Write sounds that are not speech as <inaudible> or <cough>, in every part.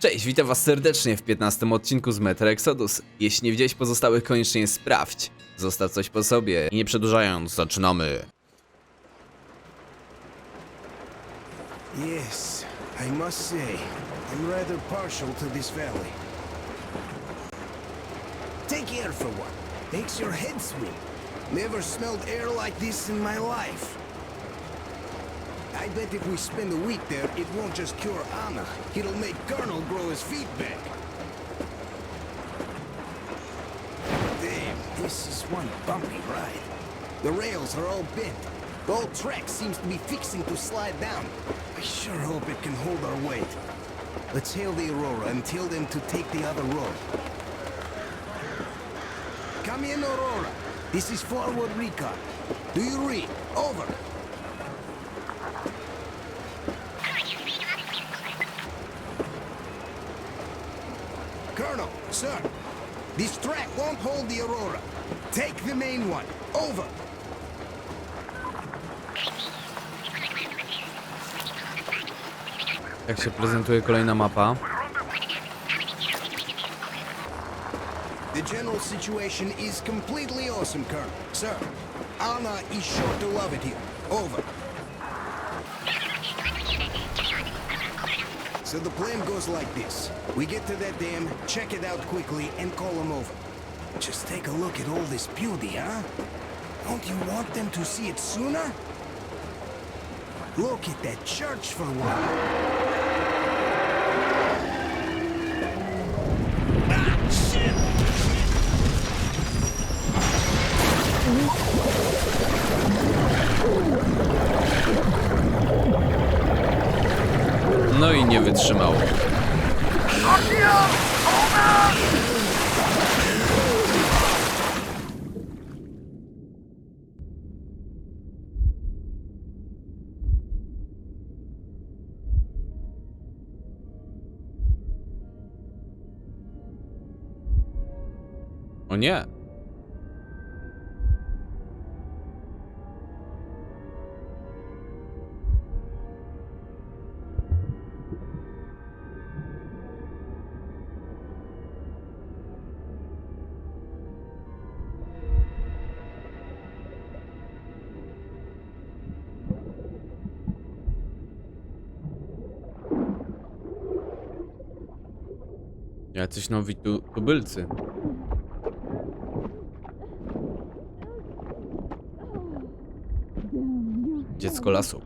Cześć, witam was serdecznie w 15 odcinku z Metro Exodus. Jeśli nie widziałeś pozostałych, koniecznie sprawdź. Zostaw coś po sobie i nie przedłużając, zaczynamy. Yes, I must say, I'm rather partial to this valley. Take air for one. Makes your head swim. Never smelled air like this in my life. I bet if we spend a week there, it won't just cure Anna. It'll make Colonel grow his feet back. Damn, this is one bumpy ride. The rails are all bent. The whole track seems to be fixing to slide down. I sure hope it can hold our weight. Let's hail the Aurora and tell them to take the other road. Come in, Aurora. This is forward recon. Do you read? Over. Colonel, sir, this track won't hold the Aurora. Take the main one. Over. Jak się prezentuje kolejna mapa? The general situation is completely awesome, Colonel. Sir, Anna is sure to love it here. Over. So the plan goes like this. We get to that dam, check it out quickly, and call them over. Just take a look at all this beauty, huh? Don't you want them to see it sooner? Look at that church for one. Nie! Jacyś nowi tu, tubylcy. Dziecko lasu.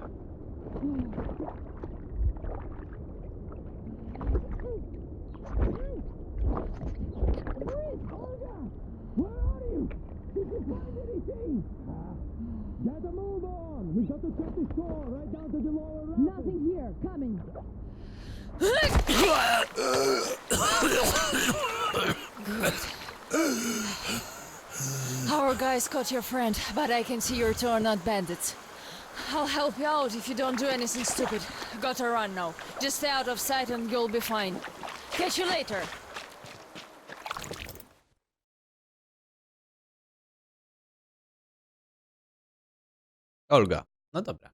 Nothing here. Coming. Our guys caught your friend, but I can see your two are not bandits. I'll help you out if you don't do anything stupid. Gotta run now. Just stay out of sight and you'll be fine. Catch you later. Olga. No dobra.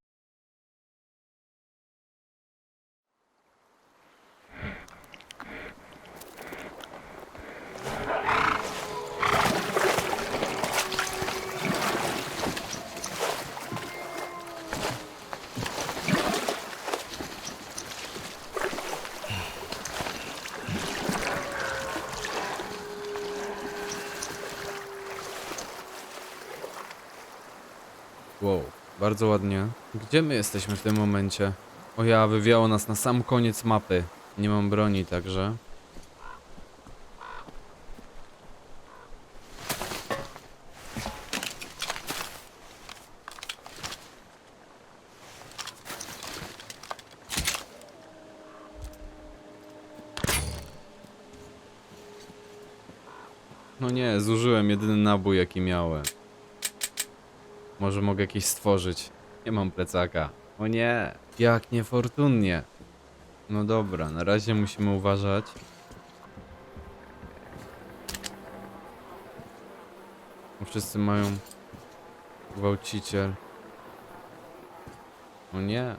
Bardzo ładnie. Gdzie my jesteśmy w tym momencie? O ja, wywiało nas na sam koniec mapy. Nie mam broni, także... No nie, zużyłem jedyny nabój jaki miałem. Może mogę jakieś stworzyć. Nie mam plecaka. O nie, jak niefortunnie. No dobra, na razie musimy uważać. Wszyscy mają gwałciciel. O nie.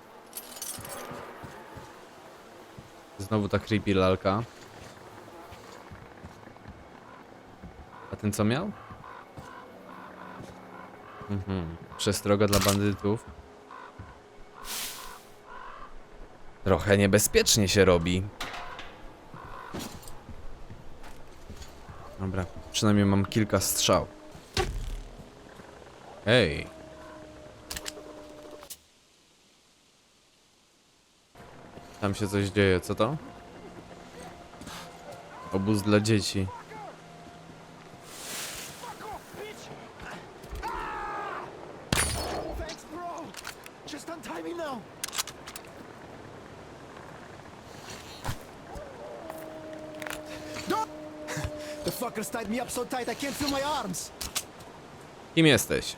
Znowu ta creepy lalka. A ten co miał? Mhm. Przestroga dla bandytów. Trochę niebezpiecznie się robi. Dobra, przynajmniej mam kilka strzał. Ej. Tam się coś dzieje, co to? Obóz dla dzieci. So tight I can't feel my arms. Kim jesteś?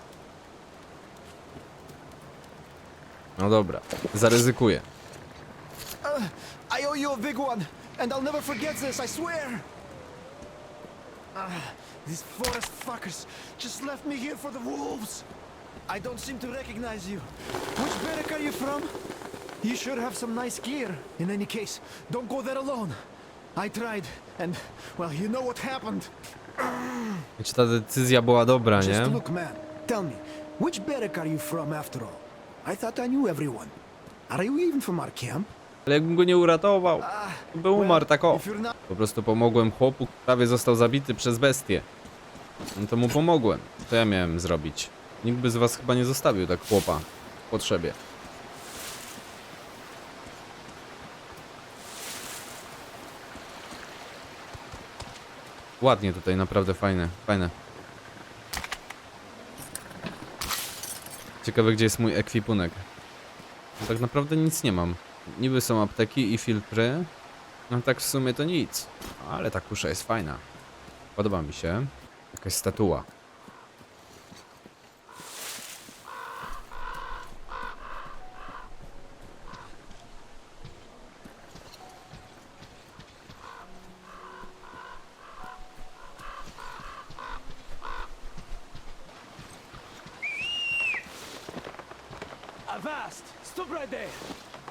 No dobra, zaryzykuję. I owe you a big one, and I'll never forget this, I swear. Ah, these forest fuckers just left me here for the wolves. I don't seem to recognize you. Which barrack are you from? You should have some nice gear. In any case, don't go there alone. I tried, and, well, you know what happened. Czy ta decyzja była dobra, nie? Just look, man. Tell me, which barrack are you from after all? I thought I knew everyone. Are you even from our camp? Ale jakbym go nie uratował, Ah, to by umarł tak o. Po prostu pomogłem chłopu, który prawie został zabity przez bestię. No to mu pomogłem. Co ja miałem zrobić? Nikt by z was chyba nie zostawił tak chłopa w potrzebie. Ładnie tutaj, naprawdę fajne, fajne. Ciekawe gdzie jest mój ekwipunek. Tak naprawdę nic nie mam. Niby są apteki i filtry. No tak w sumie to nic. Ale ta kusza jest fajna. Podoba mi się. Jakaś statua.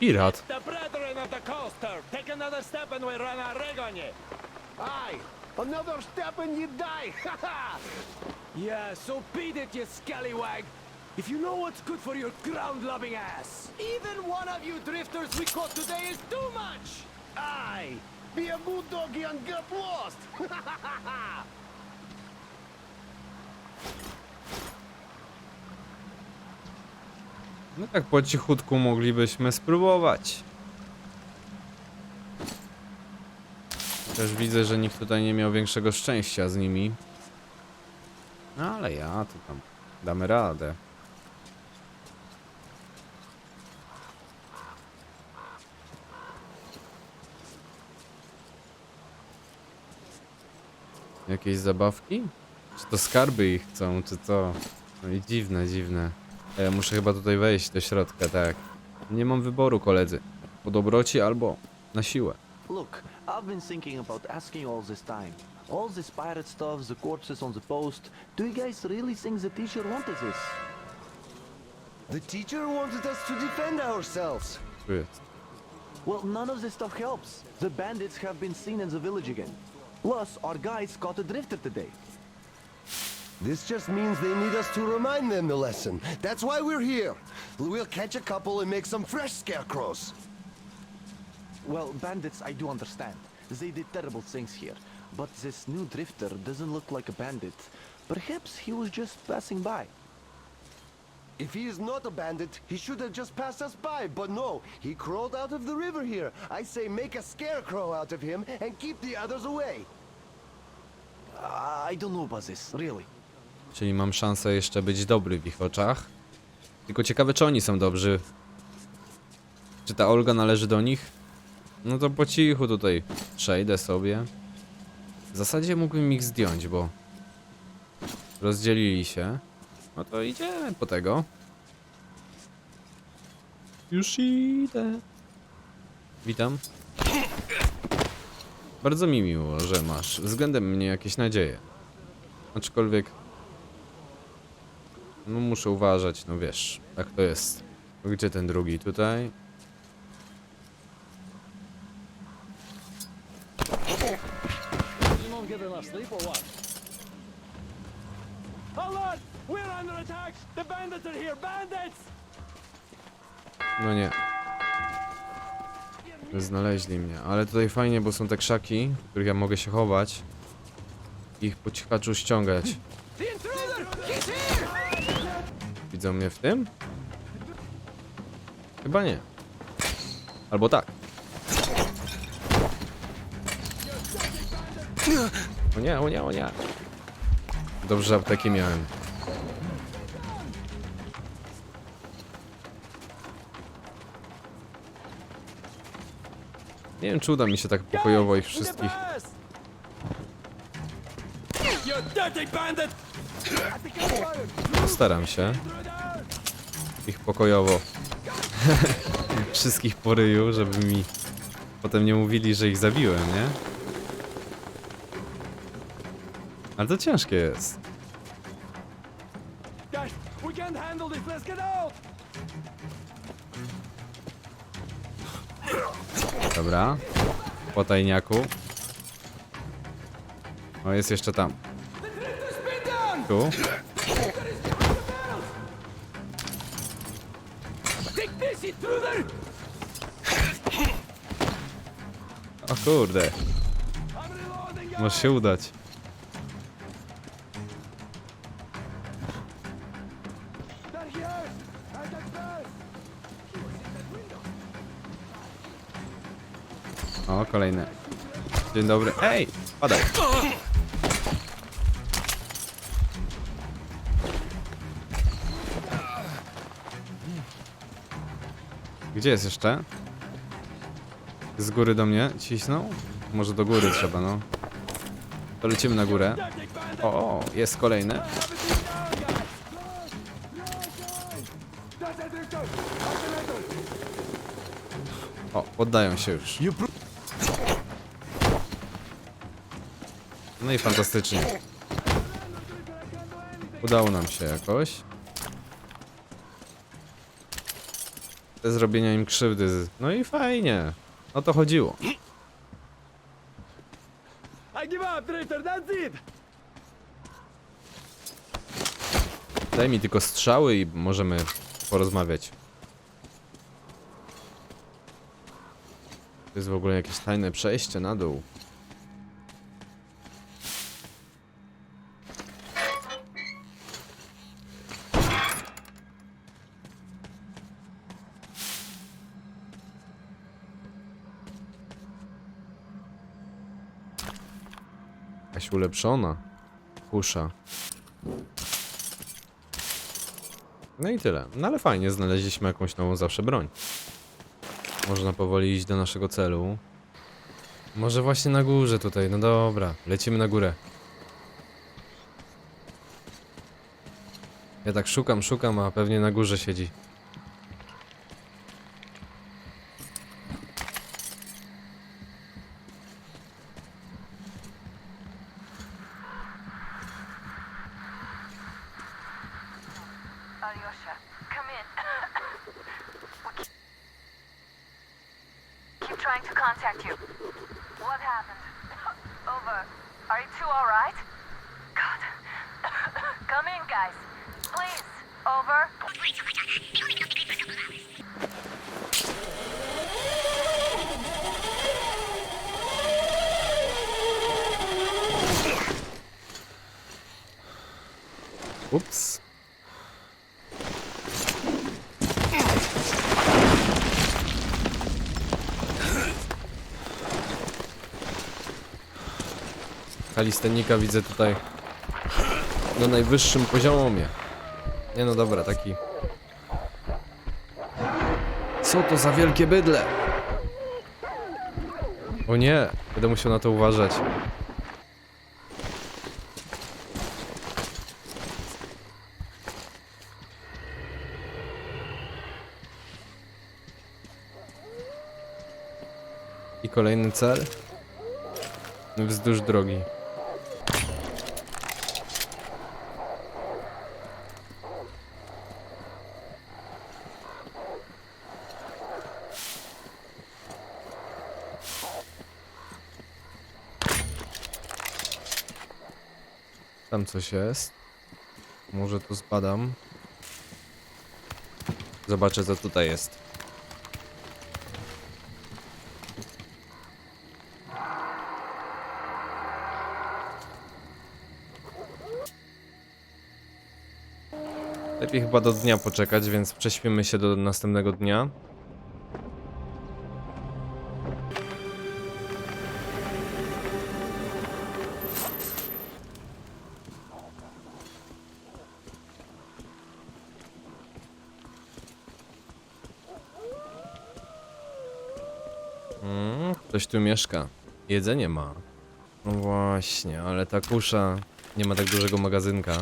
Pirat. The brethren of the coaster! Take another step and we run a rig on you! aye, another step and you die. <laughs> Yeah, so beat it, you scallywag! If you know what's good for your ground-loving ass! Even one of you drifters we caught today is too much. Aye, be a good doggy and get lost. <laughs> No tak po cichutku moglibyśmy spróbować. Też widzę, że nikt tutaj nie miał większego szczęścia z nimi. No ale ja to tam damy radę. Jakieś zabawki? Czy to skarby ich chcą, czy co? No i dziwne, dziwne. E, muszę chyba tutaj wejść do środka, tak. Nie mam wyboru, koledzy. Po dobroci albo na siłę. Look, I've been thinking about asking all this time. All this pirate stuff, the corpses on the post. Do you guys really think the teacher wanted this? The teacher wanted us to defend ourselves. Tu jest. Well, none of this stuff helps. The bandits have been seen in the village again. Plus, our guys caught a drifter today. This just means they need us to remind them the lesson. That's why we're here. We'll catch a couple and make some fresh scarecrows. Well, bandits, I do understand. They did terrible things here. But this new drifter doesn't look like a bandit. Perhaps he was just passing by. If he is not a bandit, he should have just passed us by. But no, he crawled out of the river here. I say make a scarecrow out of him and keep the others away. I don't know about this, really. Czyli mam szansę jeszcze być dobry w ich oczach. Tylko ciekawe, czy oni są dobrzy. Czy ta Olga należy do nich? No to po cichu tutaj przejdę sobie. W zasadzie mógłbym ich zdjąć, bo rozdzielili się. No to idziemy po tego. Już idę. Witam. Bardzo mi miło, że masz względem mnie jakieś nadzieje. Aczkolwiek no muszę uważać, no wiesz, tak to jest. Gdzie ten drugi? Tutaj? No nie. Znaleźli mnie, ale tutaj fajnie, bo są te krzaki, w których ja mogę się chować. Ich po cichaczu ściągać. Widzą mnie w tym? Chyba nie. Albo tak. O nie, o nie, o nie. Dobrze, apteki miałem. Nie wiem, czy uda mi się tak pokojowo ich wszystkich. Postaram się. Ich pokojowo. <laughs> Wszystkich po ryju, żeby mi potem nie mówili, że ich zabiłem, nie? Ale to ciężkie jest. Dobra. Po tajniaku. O, jest jeszcze tam. Tu. O kurde. Może się udać. O, kolejne. Dzień dobry. Ej! Padaj. Gdzie jest jeszcze? Z góry do mnie cisną? Może do góry trzeba, no. To lecimy na górę. O, o jest kolejny. O, poddają się już. No i fantastycznie. Udało nam się jakoś. Zrobienia im krzywdy. No i fajnie. O to chodziło. Daj mi tylko strzały i możemy porozmawiać. To jest w ogóle jakieś tajne przejście na dół. Ulepszona. Kusza. No i tyle. No ale fajnie, znaleźliśmy jakąś nową zawsze broń. Można powoli iść do naszego celu. Może właśnie na górze tutaj, no dobra, lecimy na górę. Ja tak szukam, szukam, a pewnie na górze siedzi. Alyosha, come in. We keep- keep trying to contact you. What happened? Over. Are you two alright? God. come in, guys. Please. Over. Ups. Kalistenika widzę tutaj na najwyższym poziomie. Nie no dobra, taki. Co to za wielkie bydle? O nie, będę musiał na to uważać. I kolejny cel. Wzdłuż drogi. Tam coś jest. Może tu zbadam. Zobaczę co tutaj jest. Lepiej chyba do dnia poczekać, więc prześpimy się do następnego dnia. Tu mieszka. Jedzenie ma. No właśnie, ale ta kusza nie ma tak dużego magazynka.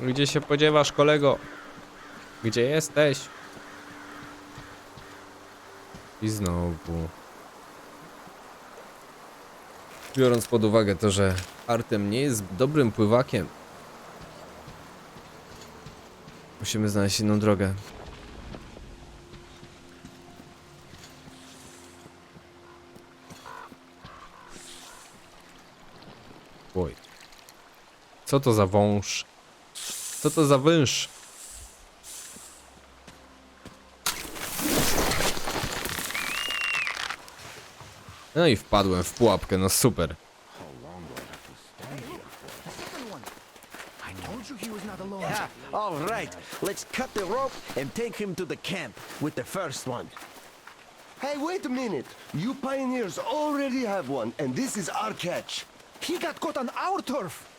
Gdzie się podziewasz, kolego? Gdzie jesteś? I znowu. Biorąc pod uwagę to, że Artem nie jest dobrym pływakiem, musimy znaleźć inną drogę. Oj. Co to za wąż? Co to za węż? No i wpadłem w pułapkę, no super. Yeah, all right. Let's cut the rope and take him to the camp with the first one. Hey, wait a minute. You pioneers already have one, and this is our catch. He got caught on our turf.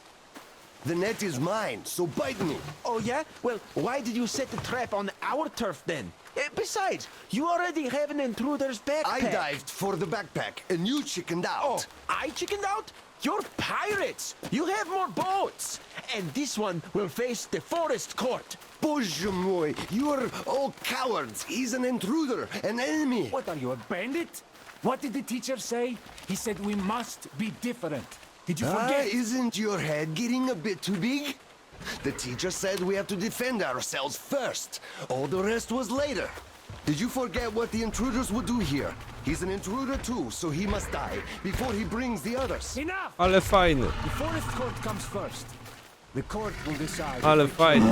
The net is mine, so bite me. Oh, yeah? Well, why did you set the trap on our turf then? Eh, besides, you already have an intruder's backpack. I dived for the backpack, and you chickened Oh, out. I chickened out? You're pirates! You have more boats! And this one will face the forest court. Bozhe moi, you are all cowards. He's an intruder, an enemy. What are you, a bandit? What did the teacher say? He said we must be different. Did you Ah, forget? isn't your head getting a bit too big? The teacher said we have to defend ourselves first. All the rest was later. Did you forget what the intruders would do here? He's an intruder too, so he must die before he brings the others. Enough! Ale fajny, The forest court comes first. The court will decide. ale fajny.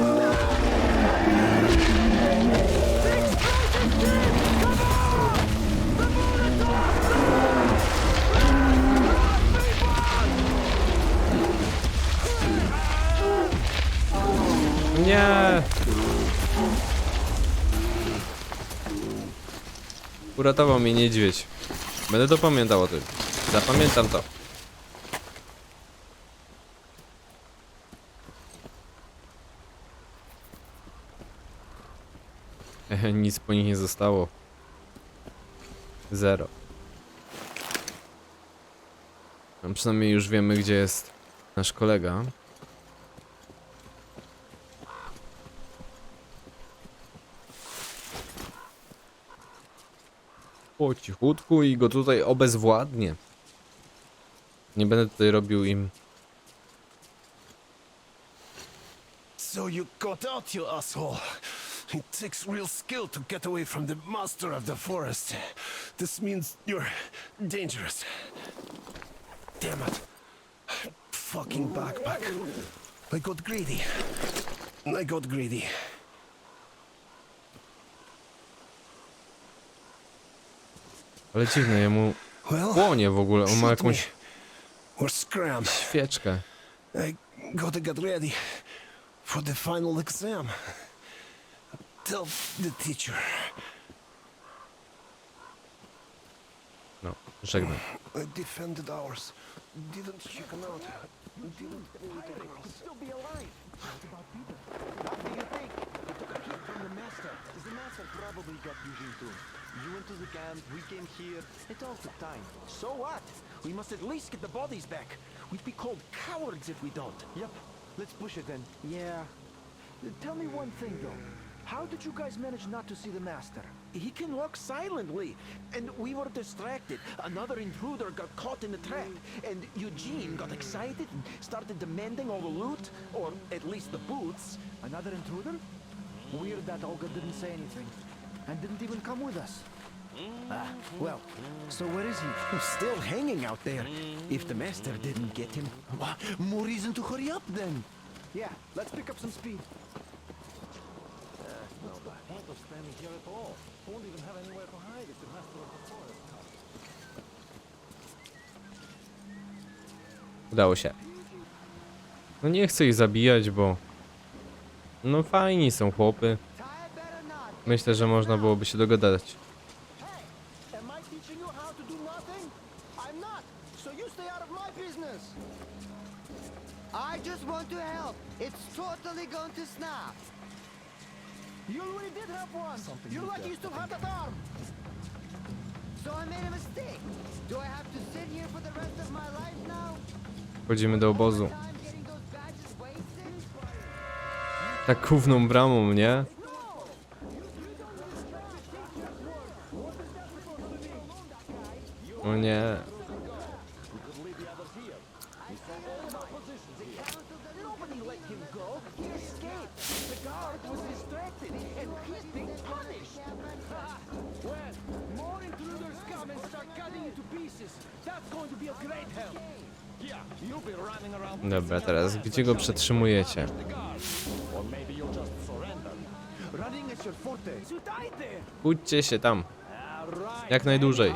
Nie! Uratował mnie niedźwiedź. Będę to pamiętał o tym. Zapamiętam to. <laughs> Nic po nich nie zostało. Zero. No, przynajmniej już wiemy, gdzie jest nasz kolega. Po cichutku i go tutaj obezwładnie. Nie będę tutaj robił im So you got out, you asshole. It takes real skill to get away from the master of the forest. This means you're dangerous. Damn it. Fucking backpack. I got greedy. I got greedy. Ale dziwne, jemu płonie w ogóle. On ma jakąś świeczkę. Gotta get ready for the final exam. Tell the teacher. No, żegnam. I defended ours. Didn't chicken out. Didn't go with the girls. Still be alive. What about Peter? What do you think? He took a hit from the master. The master probably got Eugene too. You went to the camp, we came here. It all took time. So what? We must at least get the bodies back. We'd be called cowards if we don't. Yep. Let's push it then. Yeah. Tell me one thing though. How did you guys manage not to see the master? He can walk silently, and we were distracted. Another intruder got caught in the trap, and Eugene got excited and started demanding all the loot, or at least the boots. Another intruder? Weird that Olga didn't say anything, and didn't even come with us. Ah, well, so where is he? Still hanging out there. If the master didn't get him. Wha- More reason to hurry up then. Yeah, let's pick up some speed. No point of standing here at all. Won't even have anywhere to hide if the master of the forest comes. Udało się. No nie chcę ich zabijać, bo... No fajni są chłopy. Myślę, że można byłoby się dogadać. I to do nothing? I'm not. So you stay out of my business. I just want to help. It's totally going to snap. You already did have one. You're lucky you still have that arm. So I made a mistake. Do I have to sit here for the rest of my life now? Wchodzimy do obozu. Tak główną bramą, nie? O nie. Nobody let him go. He escaped. The guard was distracted, and he's being punished. Well, more intruders come and start cutting you to pieces. That's going to be a great help. Yeah, you'll be running around Dobra, teraz gdzie go przetrzymujecie? Pójdźcie się tam. Jak najdłużej.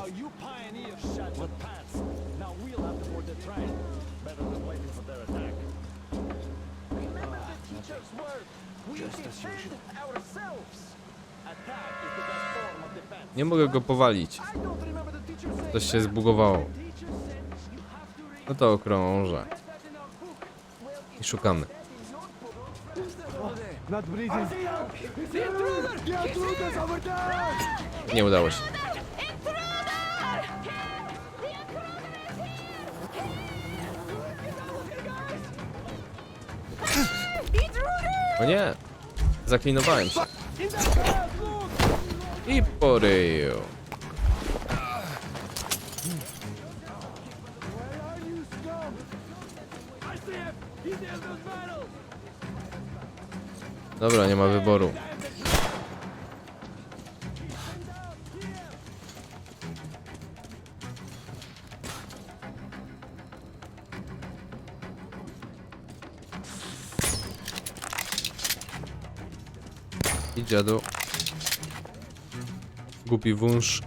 Nie mogę go powalić. Coś się zbugowało. No to okrążę. I szukamy. Nie udało się. O nie! Zaklinowałem się. I po ryju. I see him! He's in those battles! Dobra, nie ma wyboru. Dziadu. Głupi wąż.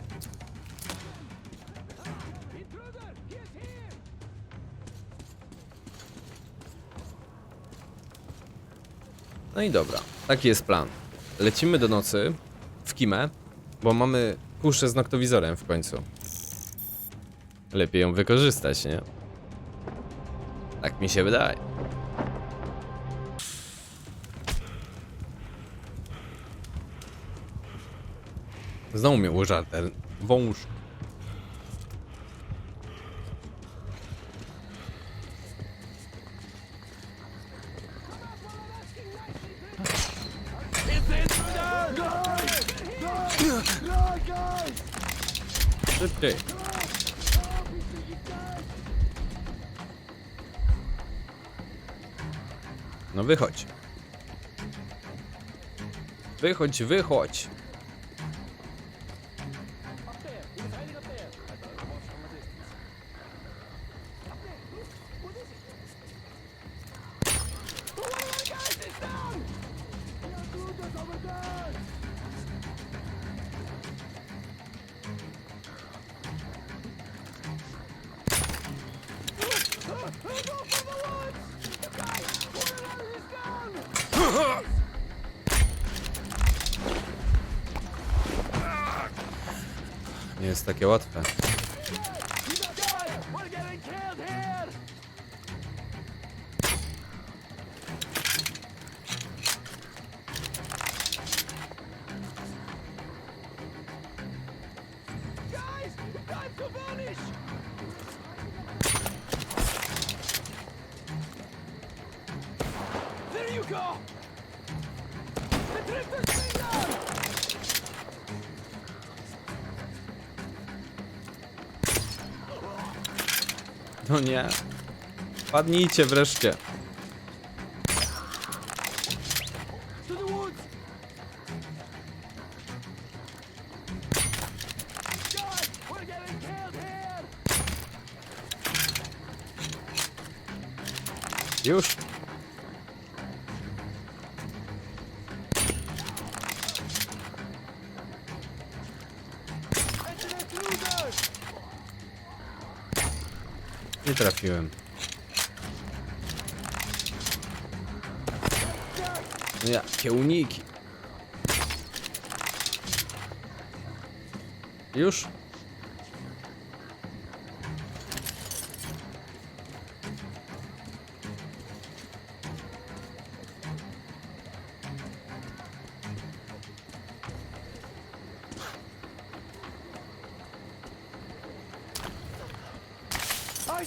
No i dobra, taki jest plan. Lecimy do nocy w Kimę, bo mamy puszę z noktowizorem w końcu. Lepiej ją wykorzystać, nie? Tak mi się wydaje. Znowu mnie ten wąż. Szybciej. No wychodź. Wychodź, wychodź. Jest takie łatwe. There you go! The drifter's No nie. Padnijcie wreszcie. To trafiłem.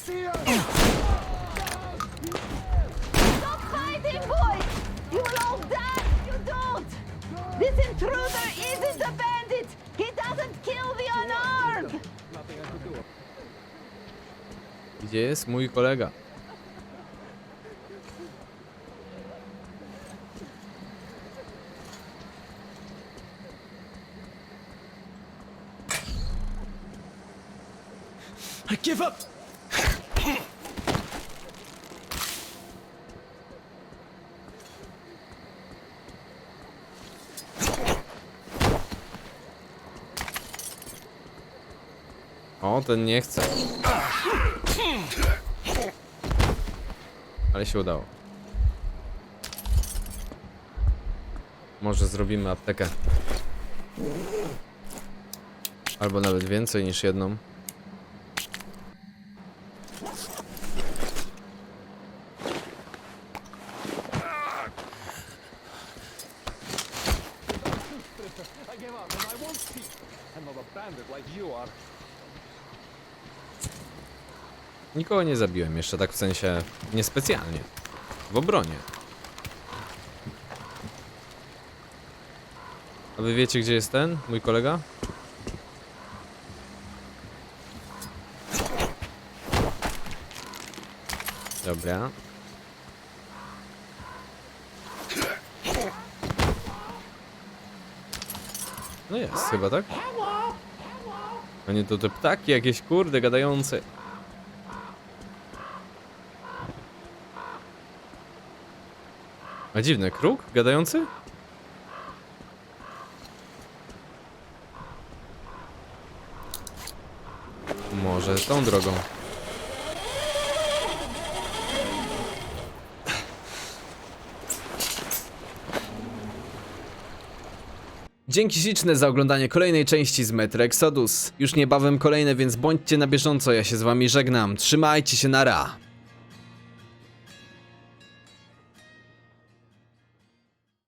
See you! Stop fighting, boys! You will all die if you don't! This intruder isn't a bandit! He doesn't kill the unarmed! Gdzie jest mój kolega? I give up! O, ten nie chce. Ale się udało. Może zrobimy aptekę. Albo nawet więcej niż jedną. I give up and I won't speak. I'm not a bandit like you are. Nie zabiłem jeszcze tak w sensie niespecjalnie. W obronie. A wy wiecie gdzie jest ten, mój kolega? Dobra. No jest chyba, tak? A nie to te ptaki jakieś kurde gadające. A dziwne, kruk gadający? Może tą drogą. Dzięki śliczne za oglądanie kolejnej części z Metro Exodus. Już niebawem kolejne, więc bądźcie na bieżąco, ja się z wami żegnam. Trzymajcie się, nara!